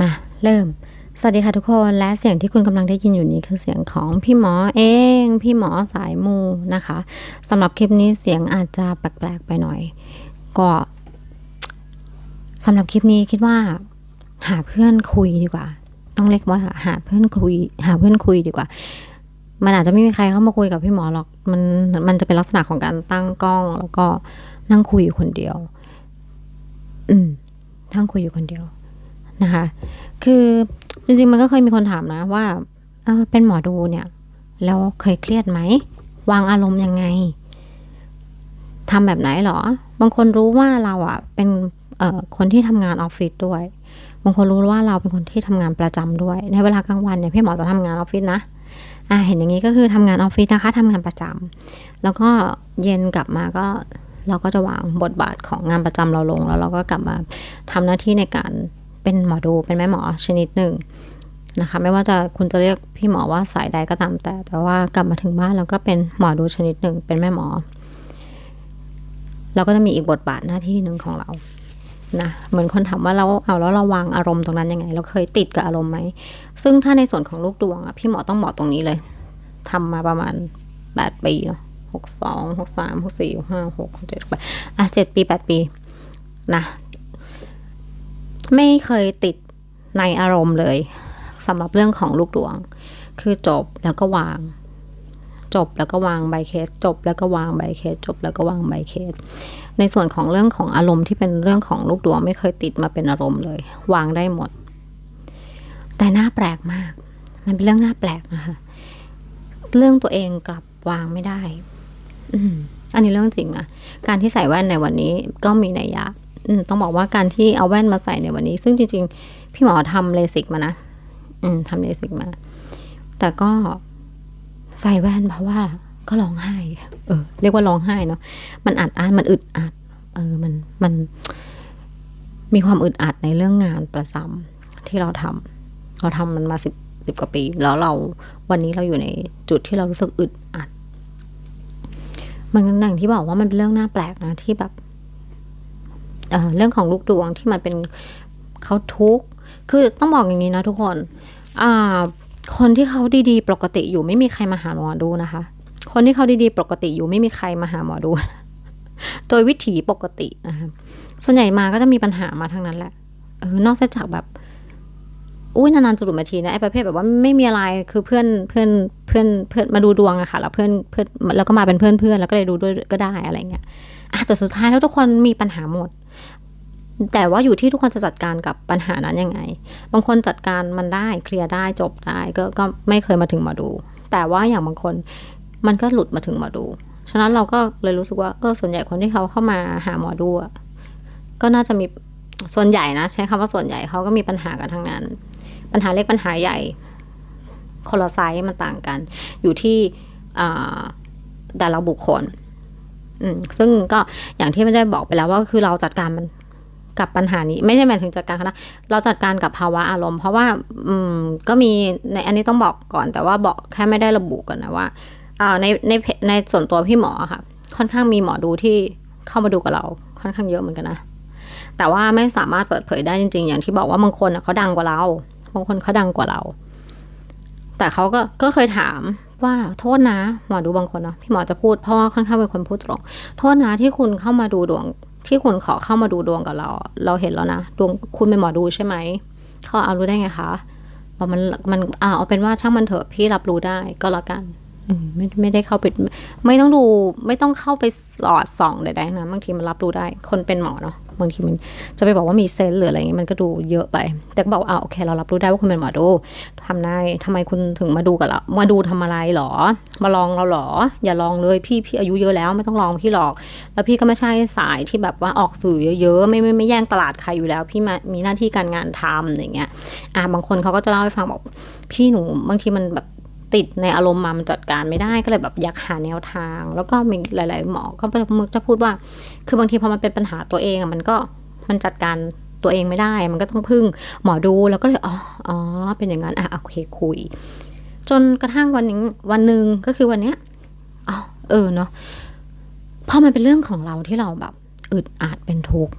มาเริ่ม สวัสดีค่ะทุกคนและเสียงที่คุณกำลังได้ยินอยู่นี้คือเสียงของพี่หมอเอง พี่หมอสายมูนะคะสำหรับคลิปนี้เสียงอาจจะแปลกๆไปหน่อย ก็สำหรับคลิปนี้คิดว่า หาเพื่อนคุยดีกว่า ต้องเรียกว่าหาเพื่อนคุย หาเพื่อนคุยดีกว่า มันอาจจะไม่มีใครเข้ามาคุยกับพี่หมอหรอกมันมันจะเป็นลักษณะของการตั้งกล้อง แล้วก็นั่งคุยอยู่คนเดียว อืมนั่งคุยอยู่คนเดียว นะคะ คือจริงๆมันก็เคยมีคนถามนะว่าเออเป็นหมอดูเนี่ยแล้วเคยเครียดไหม วางอารมณ์ยังไงทำแบบไหนหรอ บางคนรู้ว่าเราอะเป็นเอ่อคนที่ทำงานออฟฟิศด้วย บางคนรู้ว่าเราเป็นคนที่ทำงานประจำด้วย ในเวลากลางวันเนี่ยพี่หมอจะทำงานออฟฟิศนะอ่าเห็นอย่างนี้ก็คือทำงานออฟฟิศนะคะทำงานประจำแล้วก็เย็นกลับมาก็เราก็จะวางบทบาทของงานประจำเราลง แล้วเราก็กลับมาทำหน้าที่ในการ เป็นหมอดูเป็นแม่หมอชนิดหนึ่งนะคะ ไม่ว่าจะคุณจะเรียกพี่หมอว่าสายใดก็ตามแต่ แต่ว่ากลับมาถึงบ้านเราก็เป็นหมอดูชนิดหนึ่งเป็นแม่หมอ เราก็จะมีอีกบทบาทหน้าที่หนึ่งของเรานะเหมือนคนถามว่าเราเอาแล้วเราวางอารมณ์ตรงนั้นยังไง เราเคยติดกับอารมณ์ไหม ซึ่งถ้าในส่วนของลูกดวงอะพี่หมอต้องบอกตรงนี้เลยทำมาประมาณแปดปีเนาะหกสองหกสามหกสี่หกห้าหกเจ็ดแปดอะเจ็ดปีแปดปีนะ ไม่เคยติดในอารมณ์เลยสำหรับเรื่องของลูกดวง คือจบแล้วก็วาง จบแล้วก็วางใบเคส จบแล้วก็วางใบเคส จบแล้วก็วางใบเคส ในส่วนของเรื่องของอารมณ์ที่เป็นเรื่องของลูกดวง ไม่เคยติดมาเป็นอารมณ์เลย วางได้หมด แต่น่าแปลกมาก มันเป็นเรื่องน่าแปลกนะคะเรื่องตัวเองกลับวางไม่ได้ อือันนี้เรื่องจริงนะ การที่ใส่แว่นในวันนี้ก็มีนัยยะ ต้องบอกว่าการที่เอาแว่นมาใส่ในวันนี้ ซึ่งจริง ๆ พี่หมอทำเลสิกมานะทำเลสิกมา แต่ก็ใส่แว่นเพราะว่า ก็ร้องไห้ เออ เรียกว่าร้องไห้เนาะ มันอัดอั้นมันอึดอัด เออ มัน มัน มีความอึดอัดในเรื่องงานประจำที่เราทำเราทำมันมาสิบสิบกว่าปี แล้วเรา วันนี้เราอยู่ในจุดที่เรารู้สึกอึดอัด มันอย่างที่บอกว่ามันเป็นเรื่องน่าแปลกนะที่แบบ เเรื่องของลูกดวงที่มันเป็นเขาทุกข์คือต้องบอกอย่างนี้นะทุกคนอ่าคนที่เขาดีๆ ปกติอยู่ไม่มีใครมาหาหมอดูนะคะ คนที่เขาดีๆ ปกติอยู่ไม่มีใครมาหาหมอดู โดยวิถีปกตินะคะส่วนใหญ่มาก็จะมีปัญหามาทั้งนั้นแหละเออนอกจากแบบอุ้ยนานๆจะหลุดมาทีนะไอ้ประเภทแบบว่าไม่มีอะไรคือเพื่อนเพื่อนเพื่อนเพื่อนมาดูดวงอะค่ะแล้วเพื่อนเพื่อนแล้วก็มาเป็นเพื่อนเพื่อนแล้วก็เลยดูด้วยก็ได้อะไรเงี้ยอะแต่สุดท้ายแล้วทุกคนมีปัญหาหมด แต่ว่าอยู่ที่ทุกคนจะจัดการกับปัญหานั้นยังไง บางคนจัดการมันได้เคลียร์ได้จบได้ก็ก็ไม่เคยมาถึงมอดู แต่ว่าอย่างบางคนมันก็หลุดมาถึงมอดู ฉะนั้นเราก็เลยรู้สึกว่าเออส่วนใหญ่คนที่เขาเข้ามาหาหมอดูก็น่าจะมีส่วนใหญ่นะใช้คำว่าส่วนใหญ่เขาก็มีปัญหากันทั้งนั้น ปัญหาเล็กปัญหาใหญ่คนละไซส์มันต่างกัน อยู่ที่แต่ละบุคคลซึ่งก็อย่างที่ไม่ได้บอกไปแล้วว่าคือเราจัดการมัน กับปัญหานี้ไม่ได้หมายถึงจัดการนะเราจัดการกับภาวะอารมณ์ เพราะว่า อืมก็มีในอันนี้ต้องบอกก่อน แต่ว่าบอกแค่ไม่ได้ระบุกันนะว่าอ่าในในในส่วนตัวพี่หมอค่ะ ค่อนข้างมีหมอดูที่เข้ามาดูกับเราค่อนข้างเยอะเหมือนกันนะแต่ว่าไม่สามารถเปิดเผยได้จริง ๆ อย่างที่บอกว่าบางคนเขาดังกว่าเราบางคนเขาดังกว่าเรา แต่เขาก็ก็เคยถามว่าโทษนะหมอดูบางคนเนาะพี่หมอจะพูดเพราะว่าค่อนข้างเป็นคนพูดตรง โทษนะที่คุณเข้ามาดูดวง ที่คุณขอเข้ามาดูดวงกับเรา เราเห็นแล้วนะดวงคุณเป็นหมอดูใช่ไหมเขาเอารู้ได้ไงคะบอกมันมันอ่าเอาเป็นว่าช่างมันเถอะพี่รับรู้ได้ก็แล้วกันไม่ไม่ได้เข้าไปไม่ต้องดูไม่ต้องเข้าไปสอดส่องใดๆนะบางทีมันรับรู้ได้ คนเป็นหมอเนาะ บางทีมันจะไปบอกว่ามีเซนหรืออะไรเงี้ยมันก็ดูเยอะไป แต่ก็บอกอ่าโอเค เรารับรู้ได้ว่าคุณเป็นหมอดูทำได้ทำไมคุณถึงมาดูกับเรามาดูทำอะไรหรอ มาลองเราหรอ อย่าลองเลยพี่พี่อายุเยอะแล้วไม่ต้องลองพี่หรอก แล้วพี่ก็ไม่ใช่สายที่แบบว่าออกสื่อเยอะๆไม่ไม่ไม่แย่งตลาดใครอยู่แล้ว พี่มามีหน้าที่การงานทำอย่างเงี้ยอ่าบางคนเขาก็จะเล่าให้ฟังบอกพี่หนูบางทีมันแบบ ติดในอารมณ์มามันจัดการไม่ได้ก็เลยแบบอยากหาแนวทาง แล้วก็มีหลาย ๆ หมอก็มึกจะพูดว่า คือบางทีพอมันเป็นปัญหาตัวเองอะมันก็มันจัดการตัวเองไม่ได้ มันก็ต้องพึ่งหมอดูแล้วก็เลยอ๋ออ๋อเป็นอย่างนั้นอะโอเคคุย จนกระทั่งวันนึงวันหนึ่งก็คือวันเนี้ยอ๋อเออเนาะพอมันเป็นเรื่องของเราที่เราแบบอึดอัดเป็นทุกข์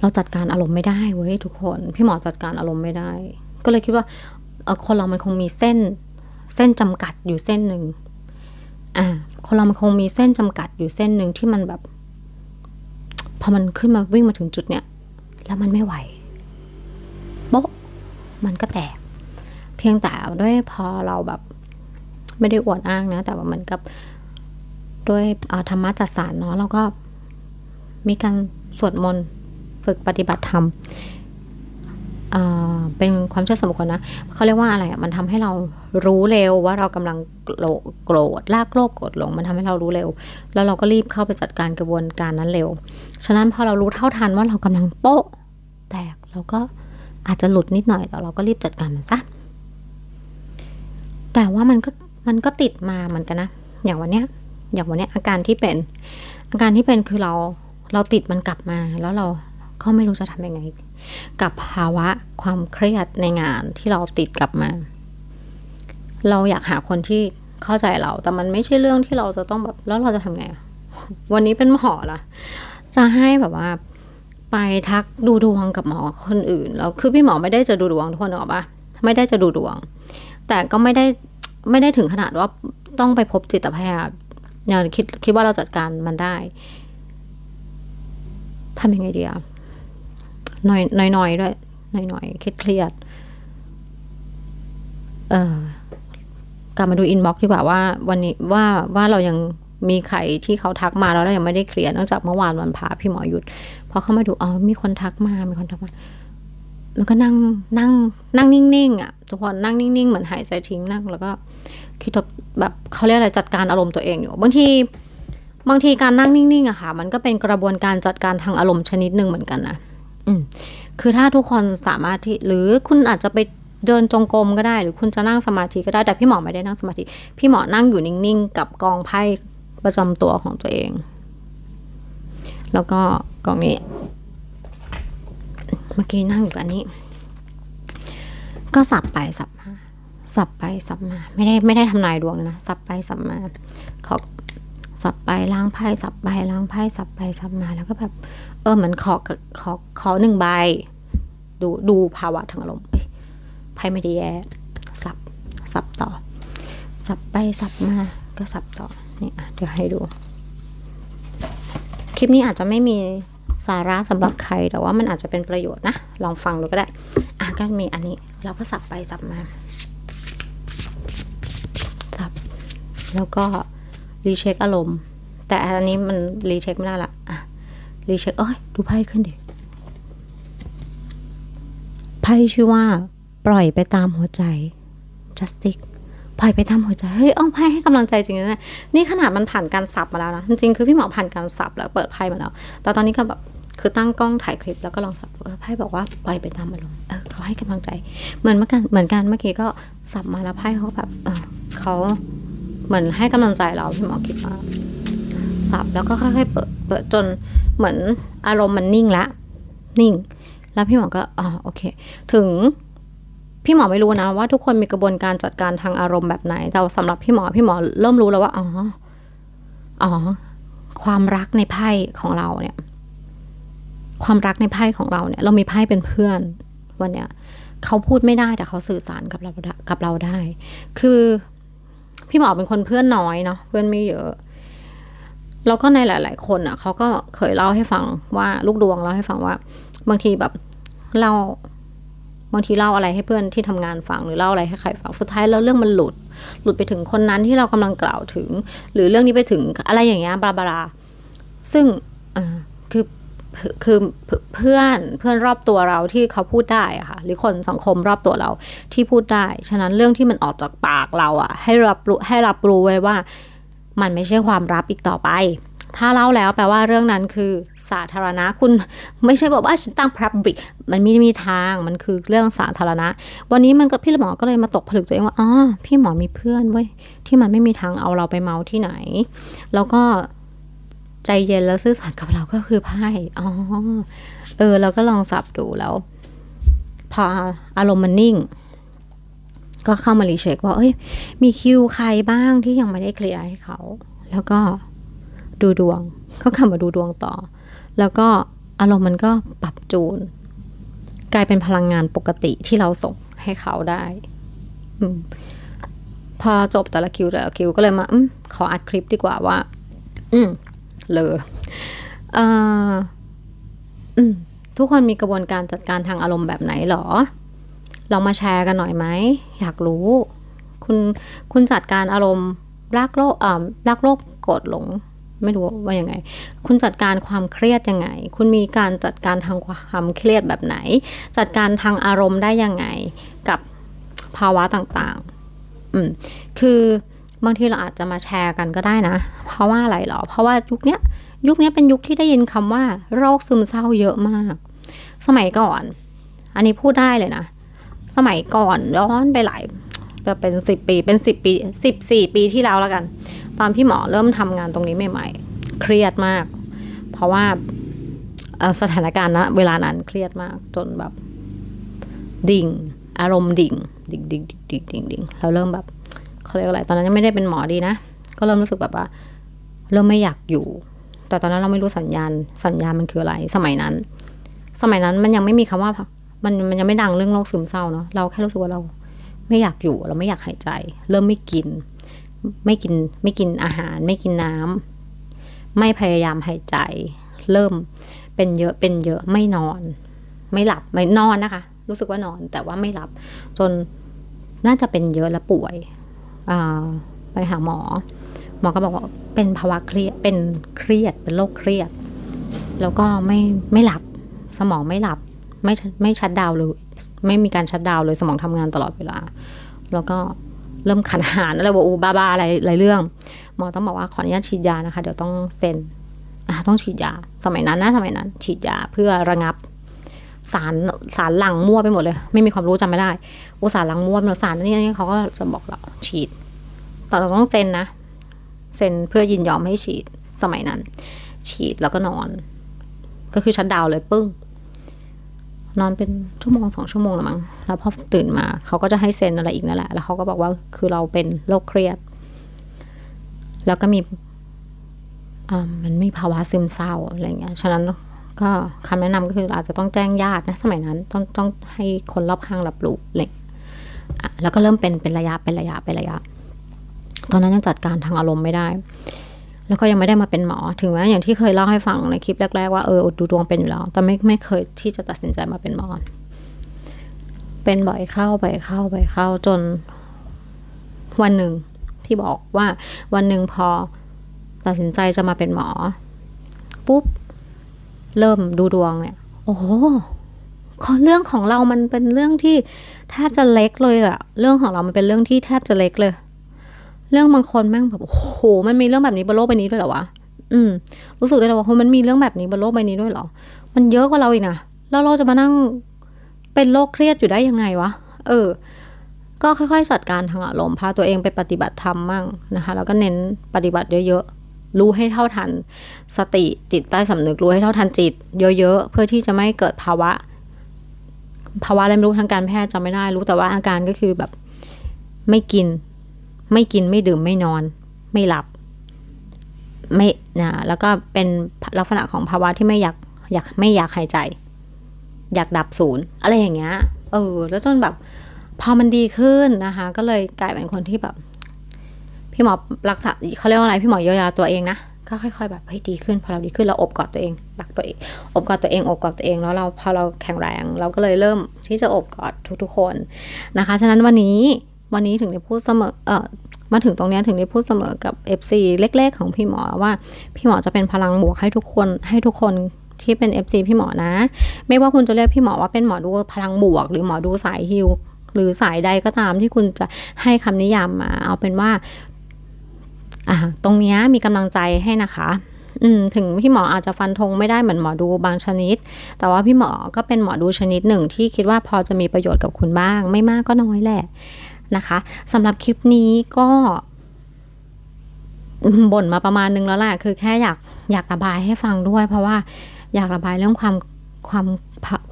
เราจัดการอารมณ์ไม่ได้เว้ยทุกคน พี่หมอจัดการอารมณ์ไม่ได้ ก็เลยคิดว่า คนเรามันคงมีเส้นเส้นจำกัดอยู่เส้นหนึ่งอ่าคนเรามันคงมีเส้นจำกัดอยู่เส้นหนึ่งที่มันแบบ พอมันขึ้นมาวิ่งมาถึงจุดเนี้ยแล้วมันไม่ไหวโป๊ะมันก็แตก เพียงแต่ด้วยพอเราแบบไม่ได้อวดอ้างนะ แต่ว่าเหมือนกับด้วยธรรมะจัดสารเนาะเราก็มีการสวดมนต์ฝึกปฏิบัติธรรม เป็นความเชื่อส่วนบุคคลนะเขาเรียกว่าอะไรอะมันทำให้เรารู้เร็วว่าเรากำลังโกรธลากโลภโกรธหลง มันทำให้เรารู้เร็ว แล้วเราก็รีบเข้าไปจัดการกระบวนการนั้นเร็ว ฉะนั้นพอเรารู้เท่าทันว่าเรากำลังโป๊ะแตกเราก็อาจจะหลุดนิดหน่อยแต่เราก็รีบจัดการมันซะแต่ว่ามันก็มันก็ติดมาเหมือนกันนะ อย่างวันเนี้ย อย่างวันเนี้ยอาการที่เป็น อาการที่เป็นคือเราเราติดมันกลับมาแล้วเราก็ไม่รู้จะทำยังไง กับภาวะความเครียดในงานที่เราติดกลับมา เราอยากหาคนที่เข้าใจเรา แต่มันไม่ใช่เรื่องที่เราจะต้องแบบแล้วเราจะทำไง วันนี้เป็นหมอละจะให้แบบว่าไปทักดูดวงกับหมอคนอื่นแล้วคือพี่หมอไม่ได้จะดูดวงทุกคนหรอกปะไม่ได้จะดูดวง แต่ก็ไม่ได้ไม่ได้ถึงขนาดว่าต้องไปพบจิตแพทย์อย่าคิดคิดว่าเราจัดการมันได้ทำยังไงดีอะ หน่อยหน่อยน่อยด้วยหน่อยหน่อยเครียดเครียดเออกลับมาดูอินบ็อกซ์ดีกว่าว่า วันนี้ว่าว่าเรายังมีใครที่เขาทักมาแล้วเรายังไม่ได้เคลียร์นองจากเมื่อวานวันพาพี่หมอหยุดพอเข้ามาดูอ๋อมีคนทักมา มีคนทักมาแล้วก็นั่งนั่ง นั่งนิ่งๆอะทุกคนนั่งนิ่งๆเหมือนหายใจทิ้งนั่งแล้วก็คิดทบแบบเขาเรียกอะไรจัดการอารมณ์ตัวเองอยู่ บางทีบางทีการนั่งนิ่งๆอะค่ะ มันก็เป็นกระบวนการจัดการทางอารมณ์ชนิดหนึ่งเหมือนกันนะ คือถ้าทุกคนสามารถที่หรือคุณอาจจะไปเดินจงกรมก็ได้ หรือคุณจะนั่งสมาธิก็ได้แต่พี่หมอไม่ได้นั่งสมาธิ พี่หมอนั่งอยู่นิ่งๆ กับกองไพ่ประจำตัวของตัวเอง แล้วก็กองนี้ เมื่อกี้นั่งอยู่กับอันนี้ ก็สับไปสับมาสับไปสับมา ไม่ได้ไม่ได้ทำนายดวงนะ สับไปสับมา สับไปล้างไพ่สับไปล้างไพ่สับไปสับมาแล้วก็แบบ เออเหมือนขอขอขอหนึ่งใบ ดูดูภาวะทางอารมณ์ไพ่ไม่ได้แย่สับสับต่อ สับไปสับมาก็สับต่อนี่อะเดี๋ยวให้ดู คลิปนี้อาจจะไม่มีสาระสำหรับใครแต่ว่ามันอาจจะเป็นประโยชน์นะ ลองฟังดูก็ได้ อะก็มีอันนี้เราก็สับไปสับมา สับ แล้วก็ รีเช็คอารมณ์ แต่อันนี้มันรีเช็คไม่ได้ละอะรีเช็คเอ้ยดูไพ่ขึ้นดิไพ่ชื่อว่า ปล่อยไปตามหัวใจ justice ปล่อยไปตามหัวใจ เฮ้ยเอาไพ่ให้กำลังใจจริงนะเนี่ยนี่ขนาดมันผ่านการสับมาแล้วนะ จริงๆ คือพี่หมอผ่านการสับแล้วเปิดไพ่มาแล้ว แต่ตอนนี้ก็แบบคือตั้งกล้องถ่ายคลิปแล้วก็ลองสับไพ่บอกว่าปล่อยไปตามอารมณ์เออเขาให้กำลังใจ เหมือนเมื่อกันเหมือนกันเมื่อกี้ก็สับมาแล้วไพ่เขาแบบเออเขา เหมือนให้กำลังใจเราพี่หมอคิดว่าสับแล้วก็ค่อยๆเปิดเปิดจนเหมือนอารมณ์มันนิ่งละ นิ่ง แล้วพี่หมอก็อ๋อโอเค ถึงพี่หมอไม่รู้นะว่าทุกคนมีกระบวนการจัดการทางอารมณ์แบบไหน แต่สำหรับพี่หมอพี่หมอเริ่มรู้แล้วว่าอ๋ออ๋อความรักในไพ่ของเราเนี่ย ความรักในไพ่ของเราเนี่ย เรามีไพ่เป็นเพื่อนวันเนี้ยเขาพูดไม่ได้แต่เขาสื่อสารกับเราได้กับเราได้ คือ พี่หมอเป็นคนเพื่อนน้อยเนาะเพื่อนไม่เยอะ แล้วก็ในหลาย ๆ คนอะเขาก็เคยเล่าให้ฟังว่าลูกดวงเล่าให้ฟังว่า บางทีแบบเล่าบางทีเล่าอะไรให้เพื่อนที่ทำงานฟังหรือเล่าอะไรให้ใครฟังสุดท้ายแล้วเรื่องมันหลุด หลุดไปถึงคนนั้นที่เรากำลังกล่าวถึง หรือเรื่องนี้ไปถึงอะไรอย่างเงี้ยบลาบลาซึ่งอคือ คือเพื่อนเพื่อนรอบตัวเราที่เขาพูดได้อะค่ะหรือคนสังคมรอบตัวเราที่พูดได้ ฉะนั้นเรื่องที่มันออกจากปากเราอะให้รับรู้ให้รับรู้ไว้ว่า มันไม่ใช่ความลับอีกต่อไป ถ้าเล่าแล้วแปลว่าเรื่องนั้นคือสาธารณะคุณไม่ใช่บอกว่าฉันตั้ง public มันมีมีทางมันคือเรื่องสาธารณะ วันนี้มันก็พี่หมอก็เลยมาตกผลึกตัวเองว่าอ๋อพี่หมอมีเพื่อนเว้ยที่มันไม่มีทางเอาเราไปเมาที่ไหน แล้วก็ ใจเย็นแล้วซื่อสัตย์กับเราก็คือไพ่อ๋อเออ เราก็ลองสับดูแล้ว พออารมณ์มันนิ่ง ก็เข้ามารีเช็คว่า เอ้ย มีคิวใครบ้างที่ยังไม่ได้เคลียร์ให้เขา แล้วก็ดูดวง ก็กลับมาดูดวงต่อ แล้วก็อารมณ์มันก็ปรับจูน กลายเป็นพลังงานปกติที่เราส่งให้เขาได้อพอจบแต่ละคิวแต่ละคิวก็เลยมาอมขออัดคลิปดีกว่าว่า อืม เลยอทุกคนมีกระบวนการจัดการทางอารมณ์แบบไหนหรอ ลองมาแชร์กันหน่อยไหม อยากรู้ คุณคุณจัดการอารมณ์รักโลกอ่ารักโลภโกรธหลง ไม่รู้ว่ายังไง คุณจัดการความเครียดยังไง คุณมีการจัดการทางความเครียดแบบไหน จัดการทางอารมณ์ได้ยังไงกับภาวะต่างๆ อืม คือ บางทีเราอาจจะมาแชร์กันก็ได้นะ เพราะว่าอะไรหรอ เพราะว่ายุคเนี้ยยุคนี้เป็นยุคที่ได้ยินคำว่า โรคซึมเศร้าเยอะมาก สมัยก่อน อันนี้พูดได้เลยนะ สมัยก่อนย้อนไปหลายจะเป็นสิบปีเป็นสิบปีสิบสี่ปีที่แล้วแล้วกัน ตอนพี่หมอเริ่มทำงานตรงนี้ใหม่ ๆ เครียดมาก เพราะว่าสถานการณ์นะเวลานั้นเครียดมากจนแบบ ดิ่ง อารมณ์ดิ่ง ดิ่งดิ่งดิ่งดิ่งดิ่งเราเริ่มแบบ เขาเรียกอะไร ตอนนั้นยังไม่ได้เป็นหมอดีนะ ก็เริ่มรู้สึกแบบว่า เริ่มไม่อยากอยู่ แต่ตอนนั้นเราไม่รู้สัญญาณ สัญญาณมันคืออะไร สมัยนั้น สมัยนั้นมันยังไม่มีคำว่า มันมันยังไม่ดังเรื่องโรคซึมเศร้าเนาะ เราแค่รู้สึกว่าเราไม่อยากอยู่ เราไม่อยากหายใจ เริ่มไม่กิน ไม่กิน ไม่กินอาหาร ไม่กินน้ำไม่พยายามหายใจ เริ่มเป็นเยอะ เป็นเยอะ ไม่นอน ไม่หลับ ไม่นอนนะคะ รู้สึกว่านอน แต่ว่าไม่หลับ จนน่าจะเป็นเยอะและป่วย ไปหาหมอ หมอก็บอกว่าเป็นภาวะเครียดเป็นเครียดเป็นโรคเครียด แล้วก็ไม่ไม่หลับสมองไม่หลับไม่ไม่ชัดดาวเลยไม่มีการชัดดาวเลยสมองทำงานตลอดเวลา แล้วก็เริ่มขันหานอะไรว่าอูบ้าบ้าอะไรหลายเรื่อง หมอต้องบอกว่าขออนุญาตฉีดยานะคะ เดี๋ยวต้องเซ็นต้องฉีดยา สมัยนั้นนะสมัยนั้น ฉีดยาเพื่อระงับ สารสารหลังมั่วไปหมดเลย ไม่มีความรู้จำไม่ได้อุสารหลังมั่วไปหมดสารนี่นี่เขาก็จะบอกเราฉีดแต่เราต้องเซ็นนะเซ็นเพื่อยินยอมให้ฉีดสมัยนั้น ฉีดแล้วก็นอน ก็คือชัดดาวเลยปึ้ง นอนเป็นชั่วโมงสองชั่วโมงละมั้งแล้วพอตื่นมาเขาก็จะให้เซ็นอะไรอีกนั่นแหละ แล้วเขาก็บอกว่าคือเราเป็นโรคเครียด แล้วก็มีอ่ามันมีภาวะซึมเศร้าอะไรเงี้ย ฉะนั้น ก็คำแนะนำก็คืออาจจะต้องแจ้งญาตินะสมัยนั้น ต้องต้องให้คนรอบข้างรับรู้เลยแล้วก็เริ่มเป็นเป็นระยะเป็นระยะเป็นระยะ ตอนนั้นยังจัดการทางอารมณ์ไม่ได้ แล้วก็ยังไม่ได้มาเป็นหมอ ถึงแม้อย่างที่เคยเล่าให้ฟังในคลิปแรกๆว่าเออดูดวงเป็นอยู่แล้ว แต่ไม่ไม่เคยที่จะตัดสินใจมาเป็นหมอ เป็นบ่อยเข้าบ่อยเข้าบ่อยเข้าจนวันหนึ่งที่บอกว่าวันหนึ่งพอตัดสินใจจะมาเป็นหมอ ปุ๊บ เริ่มดูดวงเนี่ย โอ้โหเรื่องของเรามันเป็นเรื่องที่แทบจะเล็กเลยอะเรื่องของเรามันเป็นเรื่องที่แทบจะเล็กเลย เรื่องบางคนแม่งแบบโอ้โห มันมีเรื่องแบบนี้บนโลกใบนี้ด้วยเหรอวะอืม รู้สึกได้เลยว่ามันมีเรื่องแบบนี้บนโลกใบนี้ด้วยเหรอ มันเยอะกว่าเราอีกนะแล้วเราจะมานั่งเป็นโรคเครียดอยู่ได้ยังไงวะ เออ ก็ค่อยๆจัดการทางอารมณ์พาตัวเองไปปฏิบัติธรรมมั่งนะคะ แล้วก็เน้นปฏิบัติเยอะๆ รู้ให้เท่าทัน สติจิตใต้สำนึกรู้ให้เท่าทันจิต เยอะๆ เพื่อที่จะไม่เกิดภาวะ ภาวะอะไรไม่รู้ทางการแพทย์จำไม่ได้รู้แต่ว่าอาการก็คือแบบไม่กิน ไม่กินไม่ดื่มไม่นอน ไม่หลับ ไม่นะแล้วก็เป็นลักษณะของภาวะที่ไม่อยากอยากไม่อยากหายใจ อยากดับศูนย์อะไรอย่างเงี้ยเออ แล้วจนแบบพอมันดีขึ้นนะคะ ก็เลยกลายเป็นคนที่แบบ พี่หมอรักษาเขาเรียกว่าอะไรพี่หมอเยียวยาตัวเองนะก็ค่อยๆ แบบเฮ้ดีขึ้นพอเราดีขึ้นเราอบกอดตัวเองรักตัวเอง อบกอดตัวเองอบกอดตัวเองแล้วเราพอเราแข็งแรง เราก็เลยเริ่มที่จะอบกอดทุกๆคนนะคะ ฉะนั้นวันนี้วันนี้ถึงได้พูดเสมอเออมาถึงตรงนี้ถึงได้พูดเสมอกับ FC เล็ก ๆ ของพี่หมอว่าพี่หมอจะเป็นพลังบวกให้ทุกคนให้ทุกคนที่เป็น FC พี่หมอนะ ไม่ว่าคุณจะเรียกพี่หมอว่าเป็นหมอดูพลังบวก หรือหมอดูสายฮิลหรือสายใดก็ตามที่คุณจะให้คำนิยามมา เอาเป็นว่า อ่าตรงเนี้ยมีกำลังใจให้นะคะอืมถึงพี่หมออาจจะฟันธงไม่ได้เหมือนหมอดูบางชนิด แต่ว่าพี่หมอก็เป็นหมอดูชนิดหนึ่งที่คิดว่าพอจะมีประโยชน์กับคุณบ้าง ไม่มากก็น้อยแหละนะคะสำหรับคลิปนี้ก็บ่นมาประมาณนึงแล้วแหละคือแค่อยากอยากระบายให้ฟังด้วย เพราะว่าอยากระบายเรื่องความความ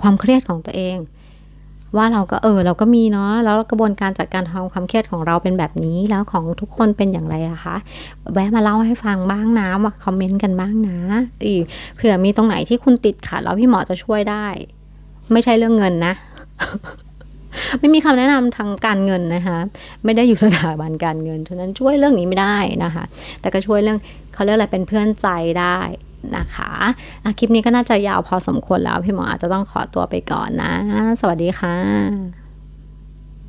ความเครียดของตัวเอง ว่าเราก็เออเราก็มีเนาะแล้วกระบวนการจัดการทำความเครียดของเราเป็นแบบนี้แล้วของทุกคนเป็นอย่างไรอะคะแวะมาเล่าให้ฟังบ้างนะมาคอมเมนต์กันบ้างนะอีเผื่อมีตรงไหนที่คุณติดขัดแล้วพี่หมอจะช่วยได้ ไม่ใช่เรื่องเงินนะ ไม่มีคำแนะนำทางการเงินนะคะไม่ได้อยู่สถาบันการเงินฉะนั้นช่วยเรื่องนี้ไม่ได้นะคะ แต่ก็ช่วยเรื่องเขาเรียกอะไรเป็นเพื่อนใจได้ นะคะะคลิปนี้ก็น่าจะยาวพอสมควรแล้ว พี่หมออาจจะต้องขอตัวไปก่อนนะ สวัสดีค่ะ